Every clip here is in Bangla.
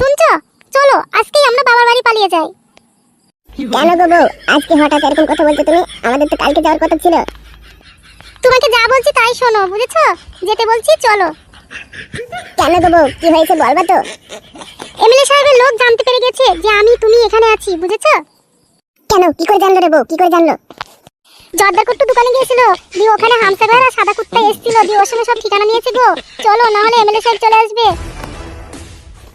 শুনছো? চলো আজকেই আমরা বাবার বাড়ি পালিয়ে যাই। কেন গো বউ? আজকে হঠাৎ এরকম কথা বলছো তুমি? আমাদের তো কালকে যাওয়ার কথা ছিল। তোমাকে যা বলছি তাই শোনো বুঝেছ? যেতে বলছি চলো। কেন গো বউ? কি হয়েছে বলবা তো। এমএলএ সাহেবের লোক জানতে পেরে গেছে যে আমি তুমি এখানে আছি বুঝেছ? কেন? কি করে জানলো রে বউ? কি করে জানলো? জর্দার কুট্টু দোকানে গিয়েছিল দিয়ে ওখানে হামসাগার আর সাদা কুত্তা এসেছিল দিয়ে ওর সঙ্গে সব ঠিকানা নিয়েছে গো। চলো না হলে এমএলএ সাহেব চলে আসবে।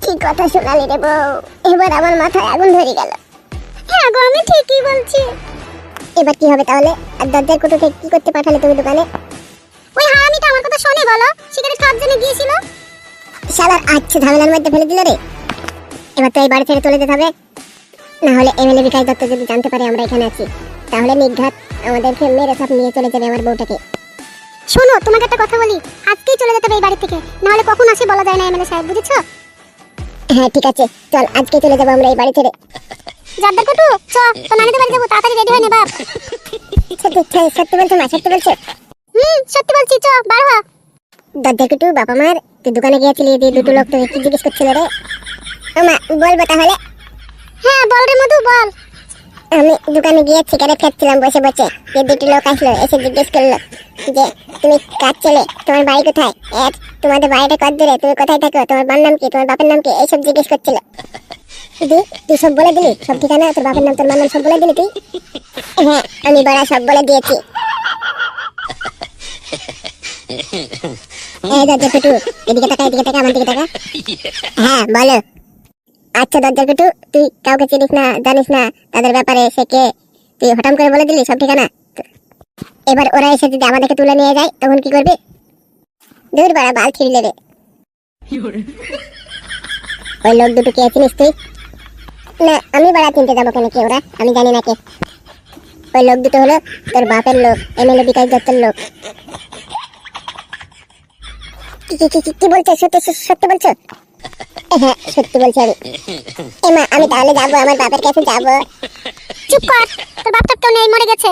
কি কথা শোনালি রে বউ। এবার আমার মাথায় আগুন ধরে গেল। হ্যাঁ গো, আমি ঠিকই বলছি। এবার কি হবে তাহলে? আর দরজার কুটুকে কি করতে পাঠালে তুমি দোকানে? ওই হারামিটা আমার কথা শোনে বলো। সিগারেট খাওয়ার জন্য গিয়েছিল। শালার আচ্ছা ঝামেলার মধ্যে ফেলে দিল রে। এবার তো এই বাড়ি ছেড়ে চলে যেতে হবে। না হলে এমএলএ বিকাশ দত্ত যদি জানতে পারে আমরা এখানে আছি, তাহলে নির্ঘাত আমাদেরকে মেরে সব নিয়ে চলে যাবে আমার বউটাকে। শোনো, তোমাকে একটা কথা বলি। আজকেই চলে যেতে হবে এই বাড়ি থেকে। না হলে কখন আসে বলা যায় না এমএলএ সাহেব, বুঝেছ? হ্যাঁ ঠিক আছে। চল আজকে চলে যাব আমরা এই বাড়ি ছেড়ে। জর্দার কটু? চ তো নানিদের বাড়ি যাব তাড়াতাড়ি রেডি হয়ে নে বাপ। সত্যি সত্যি- সত্যি বলছো মা সত্যি বলছো? হুম সত্যি বলছি চ বার হ। দাদা কুটু বাবা মার তুই দোকানে গিয়েছিলি দিয়ে দুটো লোক তোকে কি জিজ্ঞেস করছিল রে? আমা বলব তাহলে? হ্যাঁ বল রে মধু বল। আমি দোকানে গিয়ে সিগারেট খাচ্ছিলাম বসে বসে। যে দুটো লোক আসলো, এসে জিজ্ঞেস করল যে, তুমি কাজ চলে তোমার বাড়ি কোথায়? এর, তোমাদের বাড়িটা কত দূরে? তুমি কোথায় থাকো? তোমার বার নাম কি? তোমার বাপের নাম কি? এইসব জিজ্ঞেস করছিল। দি, তুই সব বলে দিলি? সব ঠিকানা? তোর বাপের নাম, তোর মার নাম সব বলে দিলি তুই? হ্যাঁ আমি বড়া সব বলে দিয়েছি। এই দরজা কুটু এদিকে টাকা এদিকে টাকা আমার দিকে টাকা হ্যাঁ বলো। আচ্ছা দরজা কুটু, তুই কাউকে চিনিস না, জানিস না তাদের ব্যাপারে, সে কে? তুই হঠাৎ করে বলে দিলি সব ঠিকানা? এবার ওরা এসে যদি আমাদেরকে তুলে নিয়ে যায়, তখন কি করবি? দূর বাড়া, বাল ছিঁড়লে রে ওই লোক দুটো কে চিনিস তুই? না, আমি বাড়া চিনতে যাব কেন কে ওরা? আমি জানি না কে। ওই লোক দুটো হলো তোর বাপের লোক, এমএলএ বিকাশ দত্তের লোক। কি কি, কি- কি বলছো? সত্যি- সত্যি বলছো? হ্যাঁ সত্যি বলছি আমি। এমা আমি তাহলে যাব আমার বাপের কাছে যাব। চুপ কর তোর বাপটা তো নেই মরে গেছে।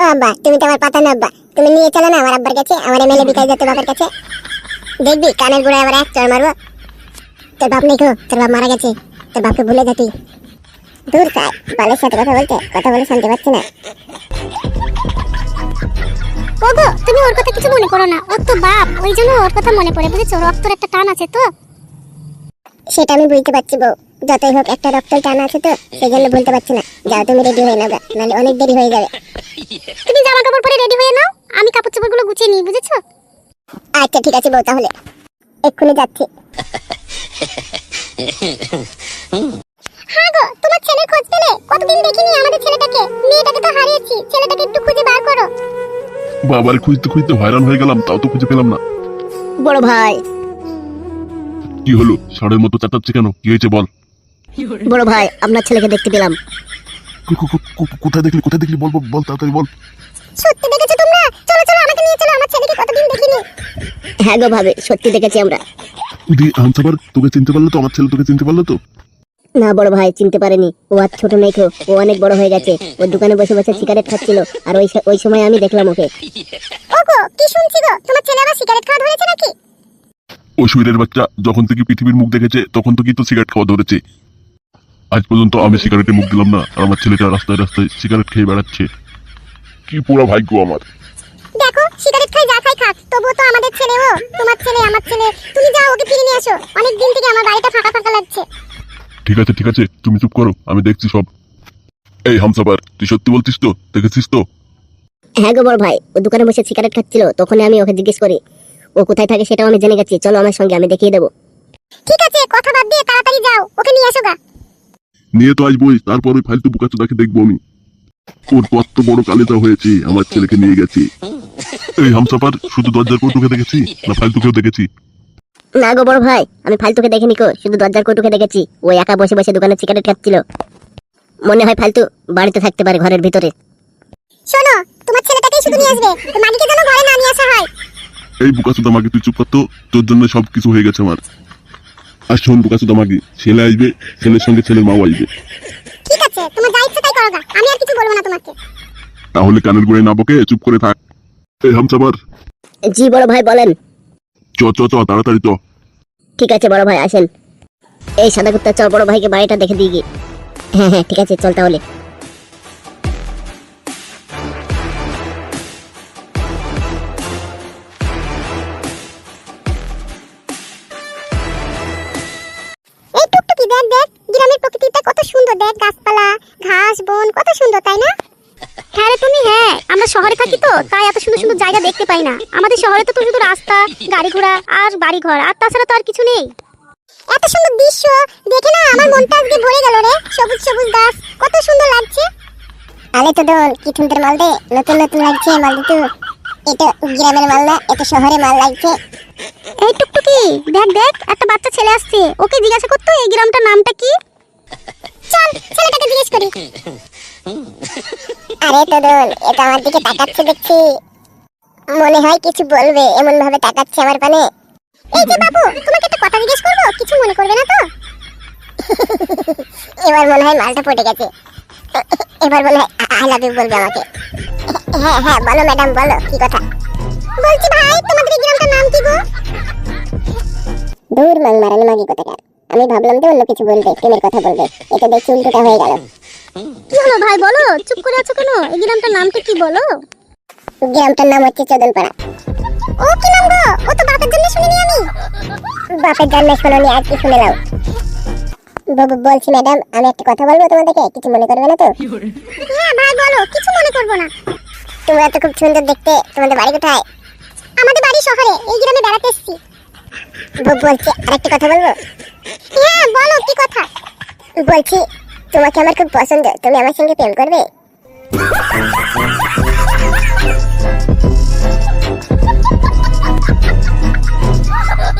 ও আব্বা তুমি তো আমার পাতা না আব্বা। তুমি নিয়ে চলো না আমার আব্বার কাছে আমার এমএলএ বিকাশ দত্ত বাপের কাছে। দেখবি কানের গোড়ায় আবার এক চড় মারবো। তোর বাপ নেই গো, তোর বাপ মারা গেছে। তোর বাপকে ভুলে যা তুই। দূর খায় বালের সাথে কথা বলতে কথা বলে শান্তি পাচ্ছি না। ওগো তুমি ওর কথা কিছু মনে করো না। ওর তো বাপ ওই জন্য ওর কথা মনে পড়ে বুঝেছ? রক্তর একটা টান আছে তো। সেটা আমি বুঝতে পারছি বউ। যতই হোক একটা রক্তের টান আছে তো সেই জন্য বলতে পারছি না। যাও তুমি রেডি হয়ে নাও নাহলে অনেক দেরি হয়ে যাবে। তুমি জামা কাপড় পরে রেডি হয়ে নাও আমি কাপড় চোপড়গুলো গুছিয়ে নিই বুঝেছ? আচ্ছা ঠিক আছে বউ তাহলে। এক্ষুনি যাচ্ছি। হ্যাঁ গো তোমার ছেলের খোঁজ পেলে? কতদিন দেখিনি আমাদের ছেলেটাকে। মেয়েটাকে তো হারিয়েছি ছেলেটাকে একটু খুঁজে বাবার খুঁজতে খুঁজতে হয়রান হয়ে গেলাম তাও তো খুঁজে পেলাম না। বড় ভাই। কি হলো? ষাঁড়ের মতো চাটাচ্ছে কেন? কি হয়েছে বল। বড় ভাই আপনার ছেলেকে দেখতে পেলাম। কোথায় দেখলি কোথায় দেখলি? বল বল, তাড়াতাড়ি বল। সত্যি দেখেছ তোমরা? চলো চলো আমাকে নিয়ে চলো আমার ছেলেকে কতদিন দেখিনি। হ্যাঁ গো ভাবে সত্যি দেখেছি আমরা। দি হামসাবার তোকে চিনতে পারল তো আমার ছেলে তোকে চিনতে পারল তো। না বড় ভাই চিনতে পারেনি। ও আর ছোট নেই খো, ও অনেক বড় হয়ে গেছে। ওর দোকানে বসে বসে সিগারেট খাচ্ছিল আর ওই ওই সময় আমি দেখলাম ওকে। ওগো কি শুনছি গো তোমার ছেলে আবার সিগারেট খাওয়া ধরেছে নাকি? ওই শরীরের বাচ্চা যখন থেকে পৃথিবীর মুখ দেখেছে তখন থেকেই তো সিগারেট খাওয়া ধরেছে। আজ পর্যন্ত আমি সিগারেটে মুখ দিলাম না আর আমার ছেলেটা রাস্তায় রাস্তায় সিগারেট খেয়ে বেড়াচ্ছে। কি পুরো ভাগ্য আমার। দেখো সিগারেট খাই যা খাই খাক তবুও তো আমাদের ছেলে ও। তোমার ছেলে আমার ছেলে। তুমি যাও ওকে ফিরে নিয়ে আসো অনেক দিন থেকে আমার বাড়িটা ফাঁকা ফাঁকা লাগছে। ঠিক আছে ঠিক আছে তুমি চুপ করো আমি দেখছি সব। এই হামসাবার তুই সত্যি বলছিস তো? দেখেছিস তো? হ্যাঁ গো বড় ভাই ও দোকানে বসে সিগারেট খাচ্ছিল তখন আমি ওকে জিজ্ঞেস করি ও কোথায় থাকে সেটাও আমি জেনে গেছি চলো আমার সঙ্গে আমি দেখিয়ে দেবো। ঠিক আছে কথা বাদ দিয়ে তাড়াতাড়ি যাও ওকে নিয়ে আসো গা। নিয়ে তো আসবোই তারপর ওই ফালতু বুকাচোদাকে দেখব আমি। ওর কত বড় কালিতা হয়েছে আমার ছেলেকে নিয়ে গেছি। এই হামসাপার শুধু দরজার কৌটুকে দেখেছি না ফালতুকেও দেখেছি? না গো বড় ভাই আমি ফালতুকে দেখিনি কো শুধু দরজার কটুকে দেখেছি। ও একা বসে বসে দোকানে সিগারেট খাচ্ছিল। মনে হয় ফালতু বাড়িতে থাকতে পারে ঘরের ভিতরে। শোনো তোমার ছেলেটাকেই শুধু নিয়ে আসবে। তো মালিকে যেন ঘরে না নিয়ে আসা হয়। এই বুকাচোদা মাগি তুই চুপ করতো তোর জন্য সব কিছু হয়ে গেছে আমার। আর শোন বুকাচোদা মাগি ছেলে আসবে ছেলের সঙ্গে ছেলের মাও আসবে। ঠিক আছে তোমার যা ইচ্ছা তাই করো গা। আমি আর কিছু বলব না তোমাকে। তাহলে কানের গোড়ে না বকে চুপ করে থাক। এই হামসাপার জি বড় ভাই বলেন। চ চ চ তাড়াতাড়ি চ ঠিক আছে বড় ভাই আসেন। এই সাদা কুত্তা চল বড় ভাইকে বাড়িটা দেখে গিয়ে। হ্যাঁ হ্যাঁ ঠিক আছে চল তাহলে। এই টুকটুকি দেখ দেখ গ্রামের প্রকৃতিটা কত সুন্দর দেখ গাছপালা ঘাস বন কত সুন্দর তাই না? হ্যাঁ রে তুমি হ্যাঁ। আমরা শহরে থাকি তো তাই এত সুন্দর সুন্দর জায়গা দেখতে পাই না। আমাদের শহরে তো শুধু রাস্তা গাড়ি ঘোড়া আর বাড়ি ঘর আর তাছাড়া তো আর কিছু নেই। এত সুন্দর দৃশ্য দেখে না আমার মনটা আজকে ভরে গেল রে। সবুজ সবুজ গাছ কত সুন্দর লাগছে। আলে তো দোল কি সুন্দর মাল দে নতুন নতুন লাগছে মাল তো। এটা গ্রামের মাল না এটা শহরে মাল লাগছে। এই টুকটুকি দেখ দেখ একটা বাচ্চা ছেলে আসছে। ওকে জিজ্ঞাসা করতো এই গ্রামটার নামটা কি? চল ছেলেটাকে জিজ্ঞেস করি। আরে তোদল এটা আমার দিকে তাকাচ্ছে দেখছি। মনে হয় কিছু বলবে এমন ভাবে তাকাচ্ছে আমার পানে। এই যে বাবু তোমাকে একটা কথা জিজ্ঞেস করব? কিছু মনে করবে না তো? এবার মনে হয় মালটা পড়ে গেছে। এবার মনে হয় আই লাভ ইউ বলবে আমাকে। হ্যাঁ হ্যাঁ বলো ম্যাডাম বলো কি কথা? বলছি ভাই তোমাদের গ্রামটার নাম কি গো? দূর মাং মারানি মাগি কোথাকার। আমি ভাবলাম তো অন্য কিছু বলবে প্রেমের কথা বলবে। এটা দেখছি উল্টোটা হয়ে গেল। কি হলো ভাই বলো চুপ করে আছো কেন? এই গ্রামটার নামটা কি বলো? গ্রামটার নাম হচ্ছে চোদনপাড়া। ও কি নাম গো? ও তো বাপের জন্য শুনিনি আমি। বাপের জন্মে শোনোনি আর কি শুনে নাও। ব- বলছি ম্যাডাম আমি একটা কথা বলব তোমাদেরকে? কিছু মনে করবে না তো? হ্যাঁ ভাই বলো কিছু মনে করব না। তোমরা তো খুব সুন্দর দেখতে তোমাদের বাড়ি কোথায়? আমাদের বাড়ি শহরে এই গ্রামে বেড়াতে এসেছি। বলছি আরেকটা কথা বলব? হ্যাঁ বলো কি কথা? বলছি তোমাকে আমার খুব পছন্দ তুমি আমার সঙ্গে প্রেম করবে?